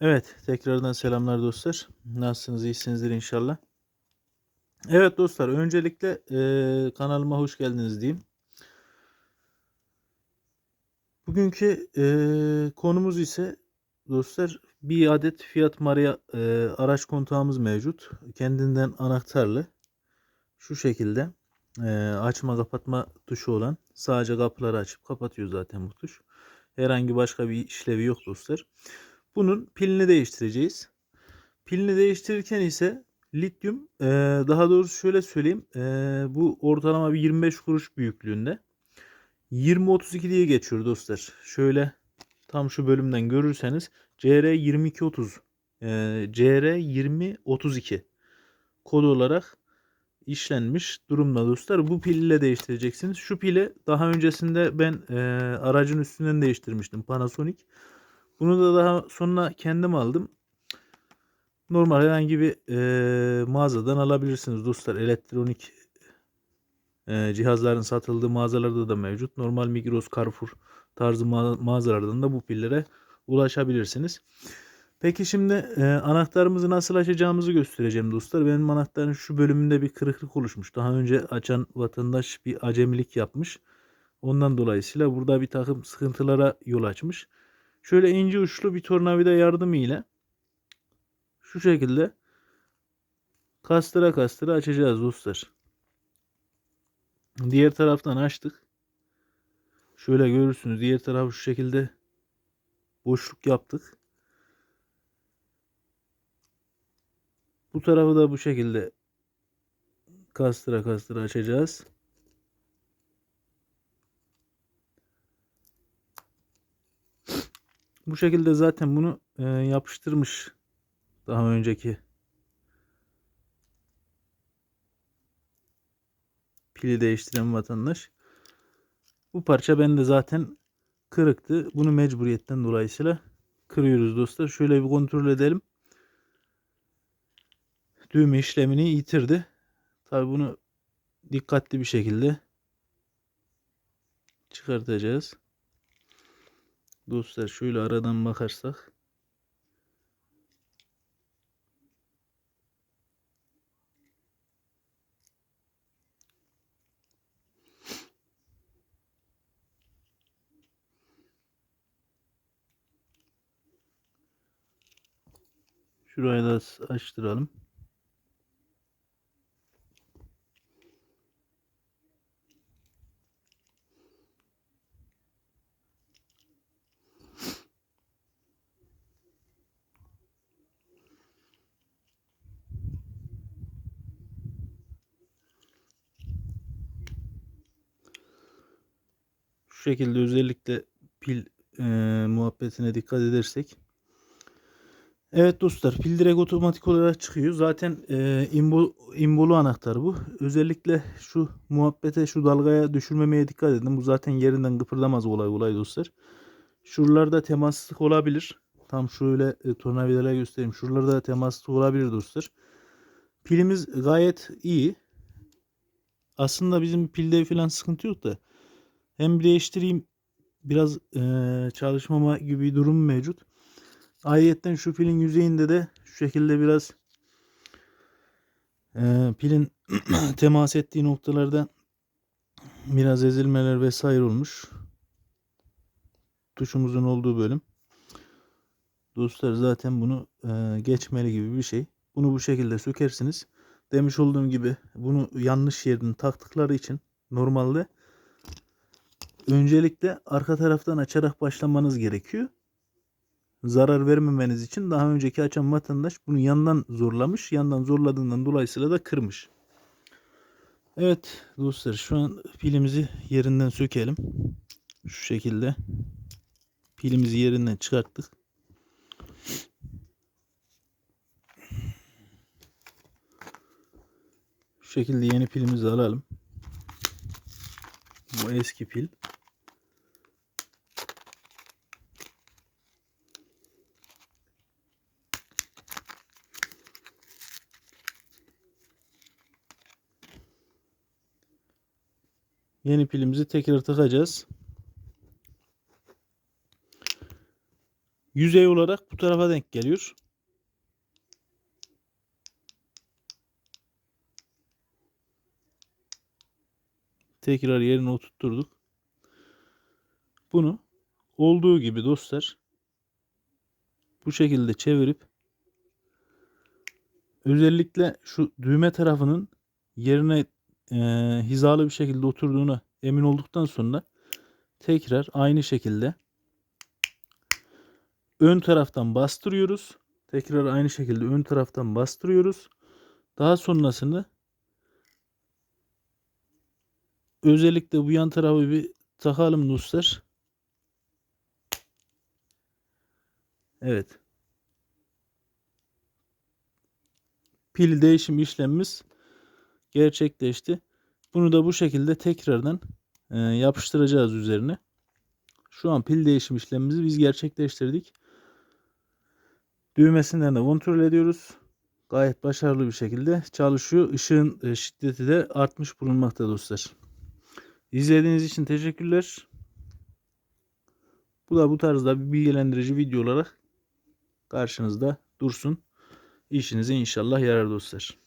Evet, tekrardan selamlar dostlar. Nasılsınız? İyisinizdir inşallah. Evet dostlar, öncelikle eee, kanalıma hoş geldiniz diyeyim. Bugünkü eee, konumuz ise dostlar bir adet Fiat Maria eee, araç kontağımız mevcut. Kendinden anahtarlı. Şu şekilde eee, açma kapatma tuşu olan sadece kapıları açıp kapatıyor zaten bu tuş. Herhangi başka bir işlevi yok dostlar. Bunun pilini değiştireceğiz. Pilini değiştirirken ise lityum eee, daha doğrusu şöyle söyleyeyim eee, bu ortalama bir 25 kuruş büyüklüğünde 2032 diye geçiyor dostlar. Şöyle tam şu bölümden görürseniz CR 2230 eee, CR 2032 kod olarak işlenmiş durumda dostlar. Bu pil ile değiştireceksiniz. Şu pili daha öncesinde ben eee, aracın üstünden değiştirmiştim Panasonic. Bunu da daha sonra kendim aldım. Normal herhangi bir eee, mağazadan alabilirsiniz dostlar. Elektronik eee, cihazların satıldığı mağazalarda da mevcut. Normal Migros, Carrefour tarzı ma- mağazalardan da bu pillere ulaşabilirsiniz. Peki şimdi eee, anahtarımızı nasıl açacağımızı göstereceğim dostlar. Benim anahtarın şu bölümünde bir kırıklık oluşmuş. Daha önce açan vatandaş bir acemilik yapmış. Ondan dolayısıyla burada bir takım sıkıntılara yol açmış. Şöyle ince uçlu bir tornavida yardımı ile şu şekilde kastıra kastıra açacağız dostlar. Diğer taraftan açtık. Şöyle görürsünüz diğer tarafı şu şekilde boşluk yaptık. Bu tarafı da bu şekilde kastıra kastıra açacağız. Bu şekilde zaten bunu e, yapıştırmış daha önceki pili değiştiren vatandaş. Bu parça bende zaten kırıktı. Bunu mecburiyetten dolayısıyla kırıyoruz dostlar. Şöyle bir kontrol edelim. Düğme işlemini yitirdi. Tabi bunu dikkatli bir şekilde çıkartacağız. Dostlar şöyle aradan bakarsak Şurayı da açtıralım. Şekilde özellikle pil e, muhabbetine dikkat edersek. Evet dostlar pil direkt otomatik olarak çıkıyor. Zaten e, imbo, imbolu anahtar bu. Özellikle şu muhabbete şu dalgaya düşürmemeye dikkat edin. Bu zaten yerinden kıpırdamaz kolay kolay dostlar. Şuralarda temaslık olabilir. Tam şöyle e, tornavidayla göstereyim. Şuralarda temaslık olabilir dostlar. Pilimiz gayet iyi. Aslında bizim pilde falan sıkıntı yok da. Hem bir değiştireyim biraz e, çalışmama gibi bir durum mevcut. Ayrıyeten şu pilin yüzeyinde de şu şekilde biraz e, pilin temas ettiği noktalarda biraz ezilmeler vesaire olmuş. Tuşumuzun olduğu bölüm. Dostlar zaten bunu e, geçmeli gibi bir şey. Bunu bu şekilde sökersiniz. Demiş olduğum gibi bunu yanlış yerden taktıkları için normalde öncelikle arka taraftan açarak başlamanız gerekiyor. Zarar vermemeniz için daha önceki açan vatandaş bunu yandan zorlamış. Yandan zorladığından dolayısıyla da kırmış. Evet dostlar şu an pilimizi yerinden sökelim. Şu şekilde pilimizi yerinden çıkarttık. Şu şekilde yeni pilimizi alalım. Bu eski pil. Yeni pilimizi tekrar takacağız. yüzey olarak bu tarafa denk geliyor. Tekrar yerine oturtturduk. Bunu olduğu gibi dostlar bu şekilde çevirip özellikle şu düğme tarafının yerine e, hizalı bir şekilde oturduğuna emin olduktan sonra tekrar aynı şekilde ön taraftan bastırıyoruz. Tekrar aynı şekilde ön taraftan bastırıyoruz. Daha sonrasını özellikle bu yan tarafı bir takalım dostlar. Evet. Pil değişim işlemimiz gerçekleşti. Bunu da bu şekilde tekrardan e, yapıştıracağız üzerine. Şu an pil değişim işlemimizi biz gerçekleştirdik. Düğmesinden de kontrol ediyoruz. Gayet başarılı bir şekilde çalışıyor. Işığın e, şiddeti de artmış bulunmakta dostlar. İzlediğiniz için teşekkürler. Bu da bu tarzda bir bilgilendirici video olarak karşınızda dursun. İşinize inşallah yarar dostlar.